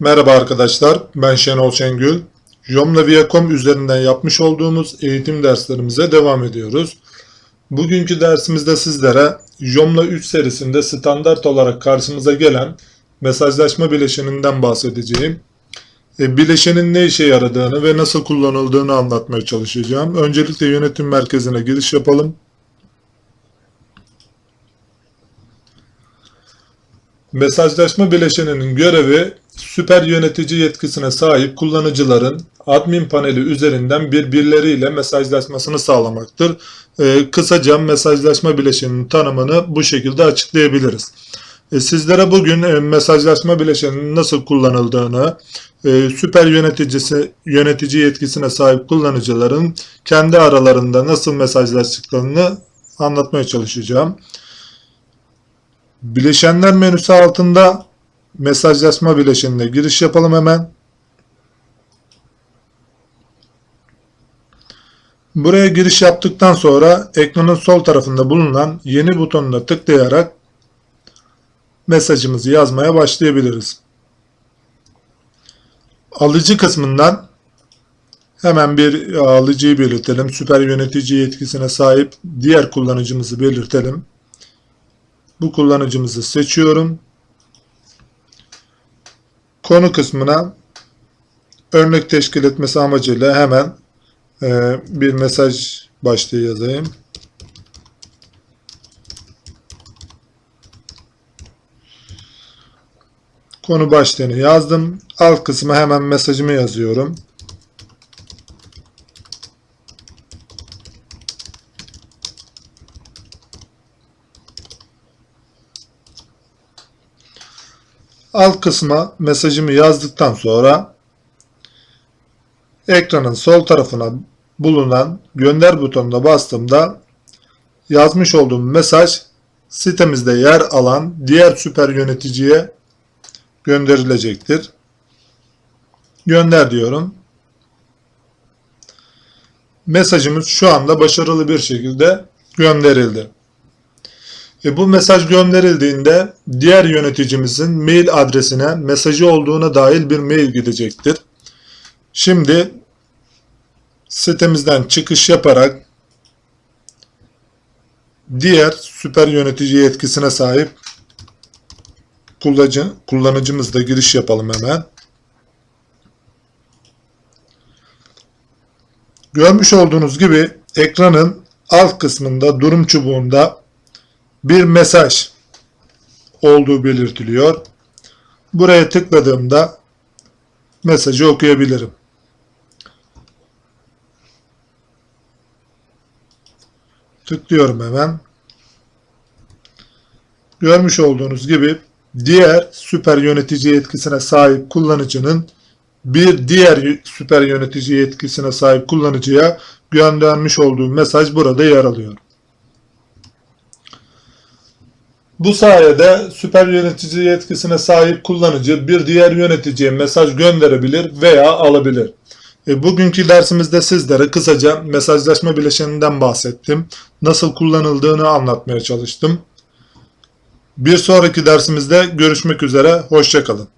Merhaba arkadaşlar, ben Şenol Şengül. Jomla.com üzerinden yapmış olduğumuz eğitim derslerimize devam ediyoruz. Bugünkü dersimizde sizlere Jomla 3 serisinde standart olarak karşımıza gelen mesajlaşma bileşeninden bahsedeceğim. E, Bileşenin ne işe yaradığını ve nasıl kullanıldığını anlatmaya çalışacağım. Öncelikle yönetim merkezine giriş yapalım. Mesajlaşma bileşeninin görevi süper yönetici yetkisine sahip kullanıcıların admin paneli üzerinden birbirleriyle mesajlaşmasını sağlamaktır. Ee, kısaca mesajlaşma bileşeninin tanımını bu şekilde açıklayabiliriz. E, sizlere bugün e, mesajlaşma bileşeninin nasıl kullanıldığını, e, süper yöneticisi yönetici yetkisine sahip kullanıcıların kendi aralarında nasıl mesajlaştıklarını anlatmaya çalışacağım. Bileşenler menüsü altında mesajlaşma bileşenine giriş yapalım hemen. Buraya giriş yaptıktan sonra ekranın sol tarafında bulunan yeni butonuna tıklayarak mesajımızı yazmaya başlayabiliriz. Alıcı kısmından hemen bir alıcıyı belirtelim. Süper yönetici yetkisine sahip diğer kullanıcımızı belirtelim. Bu kullanıcımızı seçiyorum. Konu kısmına örnek teşkil etmesi amacıyla hemen e, bir mesaj başlığı yazayım. Konu başlığını yazdım. Alt kısmı hemen mesajımı yazıyorum. Alt kısma mesajımı yazdıktan sonra ekranın sol tarafına bulunan gönder butonuna bastığımda yazmış olduğum mesaj sitemizde yer alan diğer süper yöneticiye gönderilecektir. Gönder diyorum. Mesajımız şu anda başarılı bir şekilde gönderildi. E bu mesaj gönderildiğinde diğer yöneticimizin mail adresine mesajı olduğuna dair bir mail gidecektir. Şimdi sitemizden çıkış yaparak diğer süper yönetici yetkisine sahip kullanıcı, kullanıcımızda giriş yapalım hemen. Görmüş olduğunuz gibi ekranın alt kısmında durum çubuğunda bir mesaj olduğu belirtiliyor. Buraya tıkladığımda mesajı okuyabilirim. Tıklıyorum hemen. Görmüş olduğunuz gibi diğer süper yönetici yetkisine sahip kullanıcının bir diğer süper yönetici yetkisine sahip kullanıcıya göndermiş olduğu mesaj burada yer alıyor. Bu sayede süper yönetici yetkisine sahip kullanıcı bir diğer yöneticiye mesaj gönderebilir veya alabilir. E, bugünkü dersimizde sizlere kısaca mesajlaşma bileşeninden bahsettim. Nasıl kullanıldığını anlatmaya çalıştım. Bir sonraki dersimizde görüşmek üzere, hoşçakalın.